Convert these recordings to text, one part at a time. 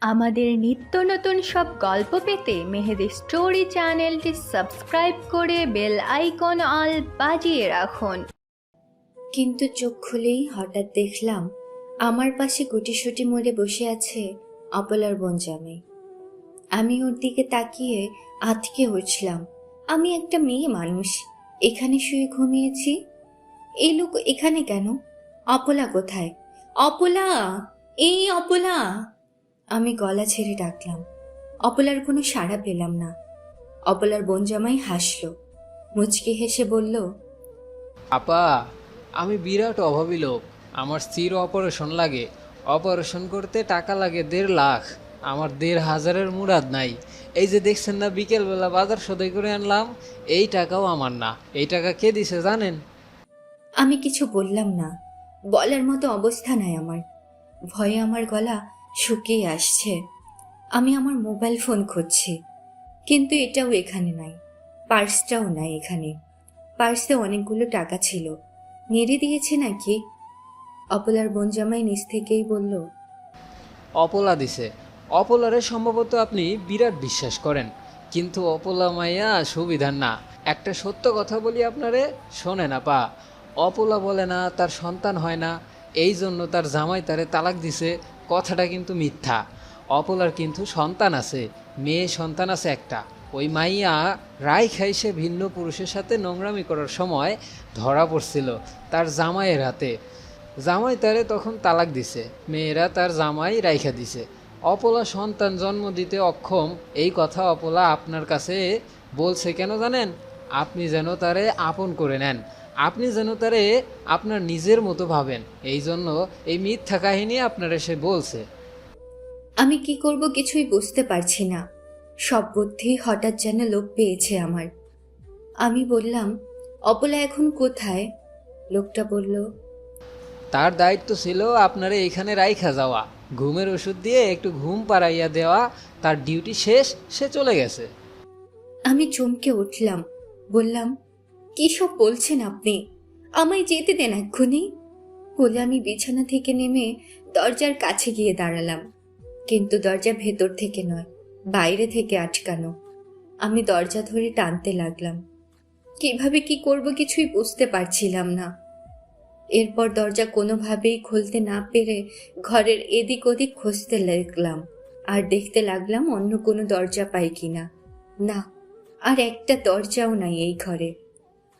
আমাদের নিত্য নতুন সব গল্প পেতে মেহেদি স্টোরি চ্যানেলটি সাবস্ক্রাইব করে বেল আইকন অল বাজিয়ে রাখুন। কিন্তু চোখ খুলেই হঠাৎ দেখলাম আমার পাশে গুটিসুটি মরে বসে আছে অপলার বনজামে। আমি ওর দিকে তাকিয়ে আটকে উঠলাম। আমি একটা মেয়ে মানুষ, এখানে শুয়ে ঘুমিয়েছি। এই লোক এখানে কেন? অপলা কোথায়? অপলা! এই অপলা! আমি গলা ছেড়ে ডাকলাম। অপলার কোনো সাড়া পেলাম না। অপলার বনজামাই হাসল। মুচকি হেসে বলল আপা আমি বিরাট অভাবী লোক। আমার স্ত্রীর অপারেশন লাগে। অপারেশন করতে টাকা লাগে দেড় লাখ। আমার দেড় হাজারের মুরাদ নাই। এই যে দেখছেন না বিকেলবেলা বাজার সদাই করে আনলাম। এই টাকাও আমার না। এই টাকা কে দিছে জানেন? আমি কিছু বললাম না। বলার মতো অবস্থা নাই আমার। ভয়ে আমার গলা শুকিয়ে আসছে। আমি আমার মোবাইল ফোন খুঁজছি, কিন্তু এটাও এখানে নাই, পার্সটাও নাই এখানে। পার্সে অনেকগুলো টাকা ছিল, নেড়ে দিয়েছে নাকি? অপলার বনজামাই নিচ থেকেই বলল, অপলা দিছে। অপলারে সম্ভবত আপনি বিরাট বিশ্বাস করেন, কিন্তু অপলা মাইয়া সুবিধার না। একটা সত্য কথা বলি আপনারে শোনে না পা অপলা বলে না, তার সন্তান হয় না, এই জন্য তার জামাই তারে তালাক দিছে কথাটা কিন্তু মিথ্যা। অপলার কিন্তু সন্তান আছে, মেয়ে সন্তান আছে একটা। ওই মাইয়া রায় খাই সে ভিন্ন পুরুষের সাথে নোংরামি করার সময় ধরা পড়ছিল তার জামাইয়ের হাতে। জামাই তারে তখন তালাক দিছে, মেয়েরা তার জামাই রাইখা দিছে। অপলা সন্তান জন্ম দিতে অক্ষম, এই কথা অপলা আপনার কাছে বলছে কেন জানেন? আপনি যেন তারে আপন করে নেন। আপনি যেন তারে আপনার নিজের মতো ভাবেন। এই জন্য এই মিথ্যা কাহিনী আপনার এসে বলছে। আমি কি করব কিছুই বুঝতে পারছি না। সব বুদ্ধি হঠাৎ যেন লোক পেয়েছে আমার। আমি বললাম অপলা এখন কোথায়? লোকটা বলল তার দায়িত্ব ছিল আপনারে এখানে রাইখা যাওয়া। ঘুমের ওষুধ দিয়ে একটু ঘুম পাড়াইয়া দেওয়া। তার ডিউটি শেষ সে চলে গেছে। আমি চমকে উঠলাম। বললাম কি সব বলছেন আপনি? আমায় যেতে দেন এক্ষুনি। বলে আমি বিছানা থেকে নেমে দরজার কাছে গিয়ে দাঁড়ালাম। কিন্তু দরজা ভেতর থেকে নয়, বাইরে থেকে আটকানো। আমি দরজা ধরে টানতে লাগলাম। কীভাবে কি করব কিছুই বুঝতে পারছিলাম না। এরপর দরজা কোনোভাবেই খুলতে না পেরে ঘরের এদিক ওদিক খুঁজতে লাগলাম। আর দেখতে লাগলাম অন্য কোনো দরজা পাই কিনা। না, আর একটা দরজাও নাই এই ঘরে।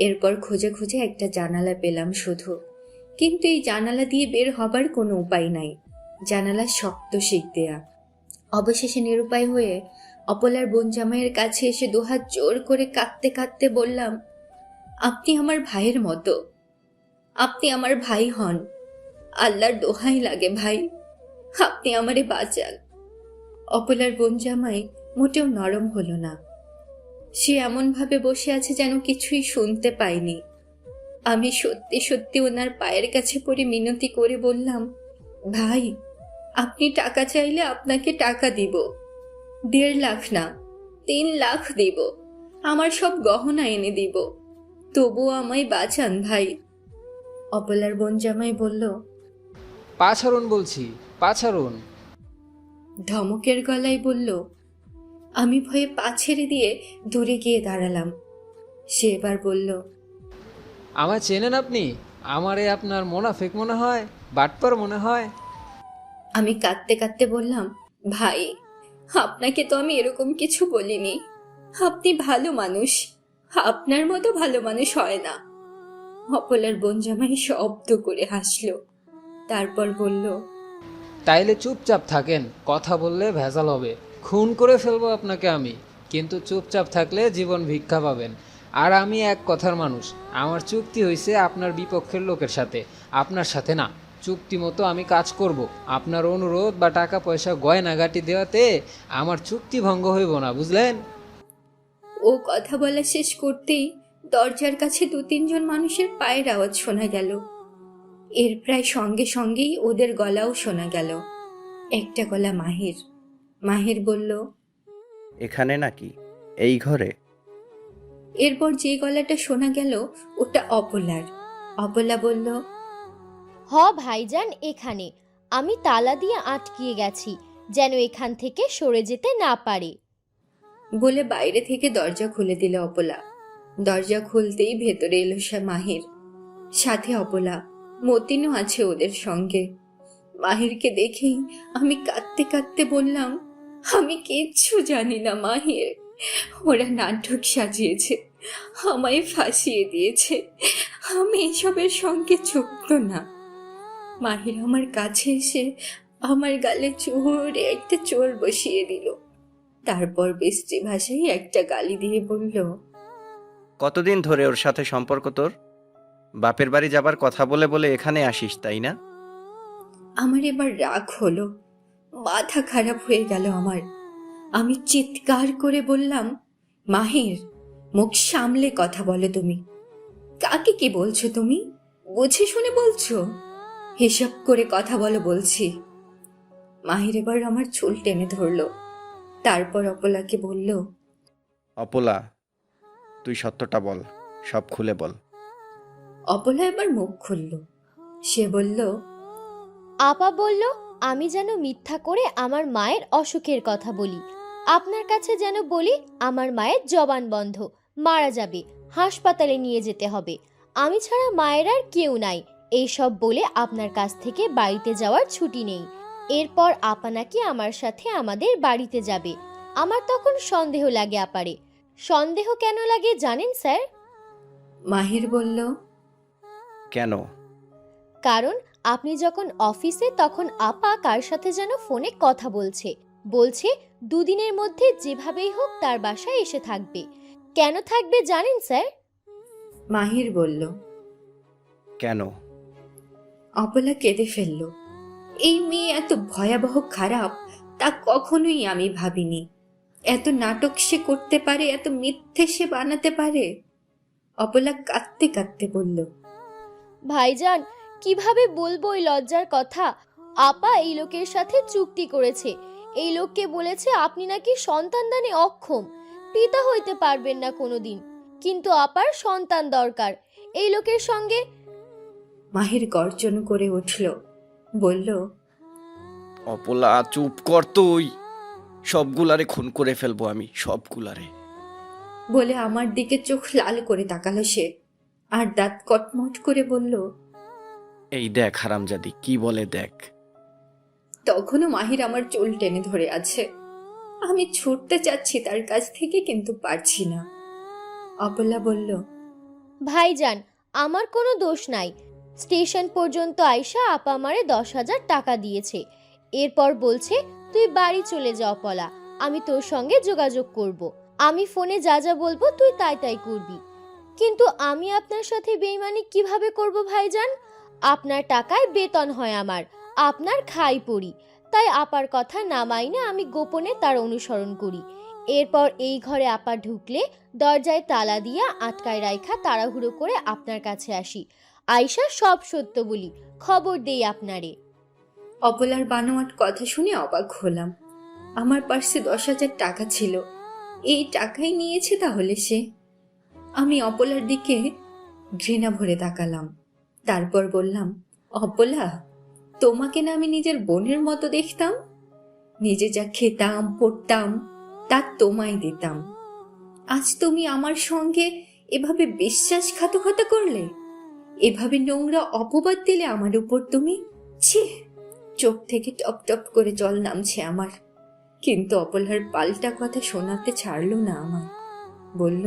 এরপর খুঁজে খুঁজে একটা জানালা পেলাম শুধু। কিন্তু এই জানালা দিয়ে বের হবার কোনো উপায় নাই। জানালা শক্ত শিখ দেয়া। অবশেষে নিরুপায় হয়ে অপলার বোন জামাইয়ের কাছে এসে দুহাত জোর করে কাঁদতে কাঁদতে বললাম, আপনি আমার ভাইয়ের মতো। আপনি আমার ভাই হন। আল্লাহর দোহাই লাগে ভাই। আপনি আমারে বাঁচান। অপলার বোন জামাই মোটেও নরম হলো না। সে এমনভাবে বসে আছে যেন কিছুই শুনতে পাইনি। আমি সত্যি সত্যি ওনার পায়ের কাছে পড়ে মিনতি করে বললাম ভাই আপনি টাকা চাইলে আপনাকে টাকা দিব। দেড় লাখ না তিন লাখ দিব। আমার সব গহনা এনে দিব। তবুও আমায় বাঁচান ভাই। অপলার বোন জামাই বলল পাছারুন বলছি পাছারুন। ধমকের গলায় বলল আমি ভয়ে পা ছেড়ে দিয়ে দূরে গিয়ে দাঁড়ালাম। সে এবার বলল আমায় চেনেন আপনি? আমারে আপনার মোনাফেক মনে হয় বাটপার মনে হয়। আমি কাঁদতে কাঁদতে বললাম ভাই আপনাকে তো আমি এরকম কিছু বলিনি। আপনি ভালো মানুষ আপনার মতো ভালো মানুষ হয় না। অপলার বোন জামাই শব্দ করে হাসলো তারপর বলল তাইলে চুপচাপ থাকেন কথা বললে ভেজাল হবে। খুন করে ফেলব আপনাকে আমি। কিন্তু চুপচাপ থাকলে জীবন ভিক্ষা পাবেন। আর আমি এক কথার মানুষ। আমার চুক্তি হয়েছে আপনার বিপক্ষের লোকের সাথে। আপনার সাথে না। চুক্তি মতো আমি কাজ করব। আপনার অনুরোধ বা টাকা পয়সা গয়নাগাটি দেওয়াতে আমার চুক্তি ভঙ্গ হইব না, বুঝলেন? ও কথা বলা শেষ করতেই দরজার কাছে দু তিনজন মানুষের পায়ের আওয়াজ শোনা গেল। এর প্রায় সঙ্গে সঙ্গেই ওদের গলাও শোনা গেল। একটা গলা মাহির। মাহির বলল এখানে নাকি? এই ঘরে? এরপর যে গলাটা শোনা গেল ওটা অপলার। অপলা বলল হ ভাইজান এখানে। আমি তালা দিয়ে আটকিয়ে গেছি যেন এখান থেকে সরে যেতে না পারে। বলে বাইরে থেকে দরজা খুলে দিল অপলা। দরজা খুলতেই ভেতরে এলো সে মাহির। সাথে অপলা মতিনও আছে ওদের সঙ্গে। মাহিরকে দেখেই আমি কাঁদতে কাঁদতে বললাম আমি কিচ্ছু জানি না মাহির। ওরা নাটক সাজিয়েছে আমায় ফাঁসিয়ে দিয়েছে। আমি এসবের সঙ্গে যুক্ত না। মাহির আমার কাছে এসে আমার গালে জোরে একটা চোর বসিয়ে দিল। তারপর বৃষ্টি ভাষায় একটা গালি দিয়ে বলল কতদিন ধরে ওর সাথে সম্পর্ক তোর? বাপের বাড়ি যাবার কথা বলে বলে এখানে আসিস তাই না? আমার এবার রাগ হলো। মাথা খারাপ হয়ে গেল আমার। আমি চিৎকার করে বললাম মাহের মুখ সামলে কথা বলো তুমি। কাকে কি বলছো তুমি? বুঝে শুনে বলছো? হিসাব করে কথা বলো বলছি। মাহির এবার আমার চুল টেনে ধরলো। তারপর অপলাকে বলল অপলা তুই সত্যটা বল সব খুলে বল। অপলা এবার মুখ খুলল। সে বলল আপা বলল আমি যেন মিথ্যা করে আমার মায়ের অসুখের কথা বলি। আপনার কাছে যেন বলি আমার মায়ের জবান বন্ধ মারা যাবে হাসপাতালে নিয়ে যেতে হবে। আমি ছাড়া মায়ের আর কেউ নাই এইসব বলে আপনার কাছ থেকে বাড়িতে যাওয়ার ছুটি নেই। এরপর আপা নাকি আমার সাথে আমাদের বাড়িতে যাবে? আমার তখন সন্দেহ লাগে আপারে। সন্দেহ কেন লাগে জানেন স্যার? মাহির বলল কেন? কারণ আপনি যখন অফিসে তখন আপা কার সাথে যেন ফোনে কথা বলছে। বলছে দুদিনের মধ্যে যেভাবেই হোক তার বাসায় এসে থাকবে। কেন থাকবে জানেন স্যার? মাহির বলল। কেন? অপলা কেঁদে ফেলল। এই মেয়ে এত ভয়াবহ খারাপ তা কখনোই আমি ভাবিনি। এত নাটক সে করতে পারে এত মিথ্যে সে বানাতে পারে? অপলা কাঁদতে কাঁদতে বলল। ভাইজান কীভাবে বলব এই লজ্জার কথা? আপা এই লোকের সাথে চুক্তি করেছে। এই লোককে বলেছে আপনি নাকি সন্তানদানে অক্ষম। পিতা হইতে পারবেন না কোনোদিন। কিন্তু আপার সন্তান দরকার। এই লোকের সঙ্গে মাহির গর্জন করে উঠল। বলল অপলা চুপ কর তুই। সবগুলারে খুন করে ফেলব আমি সবগুলারে। বলে আমার দিকে চোখ লাল করে তাকালো সে। আর দাঁত কটমট করে বলল এই দেখ হারামজাদি কি বলে দেখ। তখনও মাহির আমার চুল টেনে ধরে আছে। আমি ছুটতে চাচ্ছি তার কাছ থেকে কিন্তু পারছি না। অপলা বলল ভাইজান আমার কোনো দোষ নাই। স্টেশন পর্যন্ত আইসা আপা আমারে দশ হাজার টাকা দিয়েছে। এরপর বলছে তুই বাড়ি চলে যা অপলা আমি তোর সঙ্গে যোগাযোগ করব। আমি ফোনে যা যা বলব তুই তাই তাই করবি। কিন্তু আমি আপনার সাথে বেইমানি কীভাবে করব ভাইজান? আপনার টাকায় বেতন হয় আমার, আপনার খাই পড়ি। তাই আপার কথা না মাইনে আমি গোপনে তার অনুসরণ করি। এরপর এই ঘরে আপা ঢুকলে দরজায় তালা দিয়া আটকায় রাইখা তাড়াহুড়ো করে আপনার কাছে আসি। আয়শা সব সত্য বলি, খবর দেই আপনারে। অপলার বানোয়াট কথা শুনে অবাক হলাম। আমার পার্সে দশ হাজার টাকা ছিল, এই টাকাই নিয়েছে তাহলে সে। আমি অপলার দিকে ঘৃণা ভরে তাকালাম। তারপর বললাম, অপলা, তোমাকে না আমি নিজের বোনের মতো দেখতাম? নিজে যা খেতাম, পড়তাম, তা তোমায় দিতাম। আজ তুমি আমার সঙ্গে এভাবে বিশ্বাসঘাতকতা করলে? এভাবে নোংরা অপবাদ দিলে আমার উপর তুমি? ছি, চোখ থেকে টপ টপ করে জল নামছে আমার। কিন্তু অপলার পাল্টা কথা শোনাতে ছাড়লো না আমার বলল,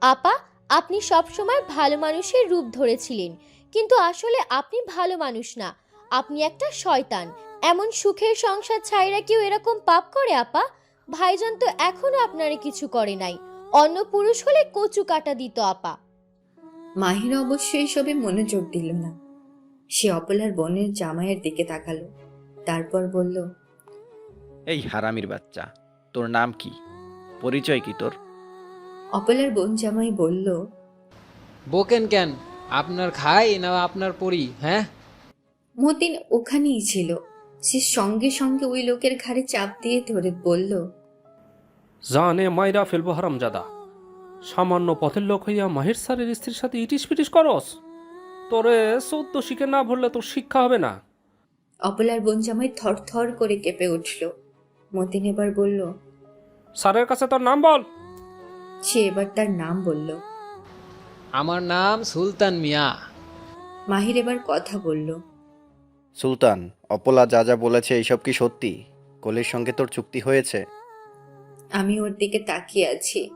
আপা আপনি সবসময় ভালো মানুষের রূপ ধরেছিলেন। কিন্তু আসলে আপনি ভালো মানুষ না। আপনি একটা শয়তান। এমন সুখের সংসার ছাইরা কেউ এরকম পাপ করে আপা? ভাইজান তো এখনও আপনারে কিছু করে নাই। অন্য পুরুষ হলে কচু কাটা দিত আপা। মাহির অবশ্য এসবে মনোযোগ দিল না। সে অপলার বোনের জামাইয়ের দিকে তাকালো। তারপর বলল এই হারামির বাচ্চা তোর নাম কি? পরিচয় কি তোর? অপলার বোন জামাই বলল বোকেন কেন? আপনার খাই না আপনার পরি হ্যাঁ? মতিন ওখানেই ছিল। সে সঙ্গে সঙ্গে ওই লোকের ঘাড়ে চাপ দিয়ে ধরে বলল জানে মাইরা ফেলব হারামজাদা। সামান্য পথের লোক হইয়া মাহির স্যারের স্ত্রীর সাথে ইটিস পিটিস করস। তোরে চৌদ্দ শিখে না ভরলে তোর শিক্ষা হবে না। অপলার বোন জামাই থর থর করে কেঁপে উঠল। মতিন এবার বলল স্যারের কাছে তোর নাম বল। সে এবার তার নাম বলল। আমার নাম সুলতান মিয়া। মাহির এবার কথা বলল। সুলতান অপলা যা যা বলেছে এইসব কি সত্যি? কোলের সঙ্গে তোর চুক্তি হয়েছে? আমি ওর দিকে তাকিয়ে আছি।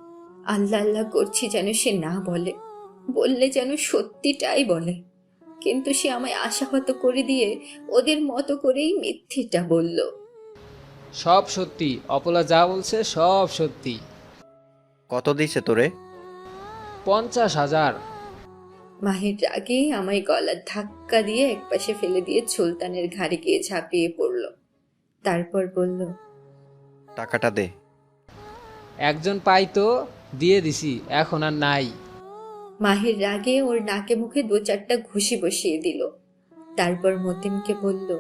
আল্লাহ আল্লাহ করছি যেন সে না বলে। বললে যেন সত্যিটাই বলে। কিন্তু সে আমায় আশাহত করে দিয়ে ওদের মতো করেই মিথ্যেটা বলল। সব সত্যি অপলা যা বলছে সব সত্যি। কত দিছে তোরে? পঞ্চাশ হাজার। মাহির রাগে আমায় গলার ধাক্কা দিয়ে একপাশে ফেলে দিয়ে সুলতানের ঘাড়ে গিয়ে ঝাঁপিয়ে পড়ল। তারপর বলল টাকাটা দে। একজন পাই তো দিয়ে দিছি এখন আর নাই। মাহির রাগে ওর নাকে মুখে দু চারটা ঘুষি বসিয়ে দিল। তারপর মতিনকে বলল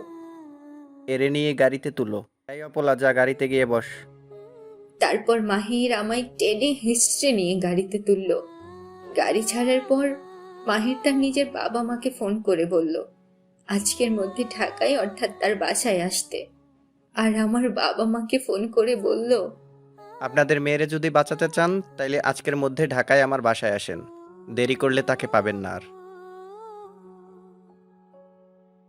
এরে নিয়ে গাড়িতে তুলো। এই অপলা যা গাড়িতে গিয়ে বস। তারপর মাহির আমায় টেনে হিস্ট্রে নিয়ে গাড়িতে তুলল। গাড়ি ছাড়ার পর মাহির তার নিজের বাবা মাকে ফোন করে বলল, আজকের মধ্যে ঢাকায় অর্থাৎ তার বাসায় আসতে। আর আমার বাবা মাকে ফোন করে বলল, আপনাদের মেয়েরে যদি বাঁচাতে চান, তাইলে আজকের মধ্যে ঢাকায় আমার বাসায় আসেন। দেরি করলে তাকে পাবেন না আর।